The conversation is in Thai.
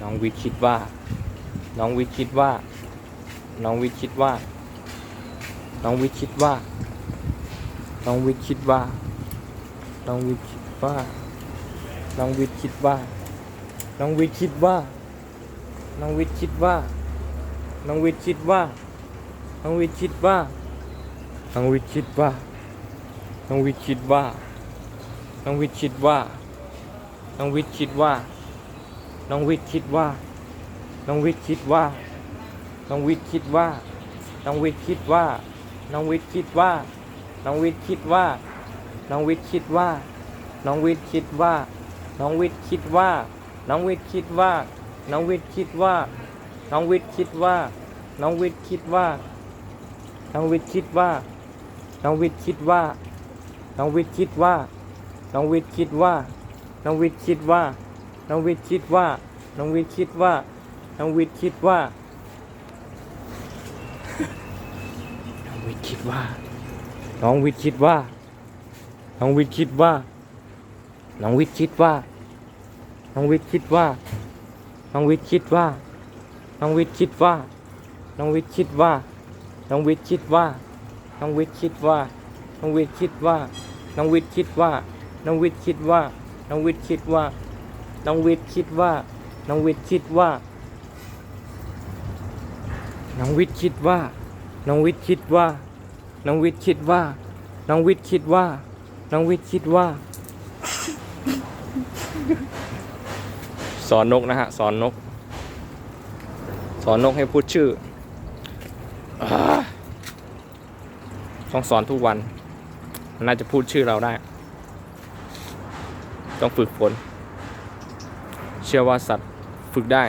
น้องวิทย์คิดว่า น้องวิทย์คิดว่า น้องวิทย์คิดว่า น้องวิทย์คิดว่า น้องวิทย์คิดว่า น้องวิทย์คิดว่า น้องวิทย์คิดว่า น้องวิทย์คิดว่า น้องวิทย์คิดว่า น้องวิทย์คิดว่า น้องวิทย์คิดว่า น้องวิทย์คิดว่า น้องวิทย์คิดว่า น้องวิทย์คิดว่า น้องวิทย์คิดว่า น้องวิทย์คิดว่า น้องวิทย์คิดว่า น้องวิทย์คิดว่า น้องวิทย์คิดว่า น้องวิทย์คิดว่า น้องวิทย์คิดว่า น้องวิทย์คิดว่า น้องวิทย์คิดว่า น้องวิทย์คิดว่า น้องวิทย์คิดว่า น้องวิทย์คิดว่า น้องวิทย์คิดว่า น้องวิทย์คิดว่า น้องวิทย์คิดว่า น้องวิทย์คิดว่า น้องวิทย์คิดว่า น้องวิทย์คิดว่า น้องวิทย์คิดว่า น้องวิทย์คิดว่า น้องวิทย์คิดว่า น้องวิทย์คิดว่า น้องวิทย์คิดว่า น้องวิทย์คิดว่า น้องวิทย์คิดว่า น้องวิทย์คิดว่า น้องวิทย์คิดว่า น้องวิทย์คิดว่า น้องวิทย์คิดว่า น้องวิทย์คิดว่า น้องวิทย์คิดว่า น้องวิทย์คิดว่า น้องวิทย์คิดว่า น้องวิทย์คิดว่า น้องวิทย์คิดว่า น้องวิทย์คิดว่า น้องวิทย์คิดว่า น้องวิทย์คิดว่า น้องวิทย์คิดว่า น้องวิทย์คิดว่า น้องวิทย์คิดว่า น้องวิทย์คิดว่า น้องวิทย์คิดว่า สอนนกนะฮะ สอนนก สอนนกให้พูดชื่อต้องสอนทุกวัน มันน่าจะพูดชื่อเราได้ ต้องฝึกฝน เชื่อว่าสัตว์ฝึกได้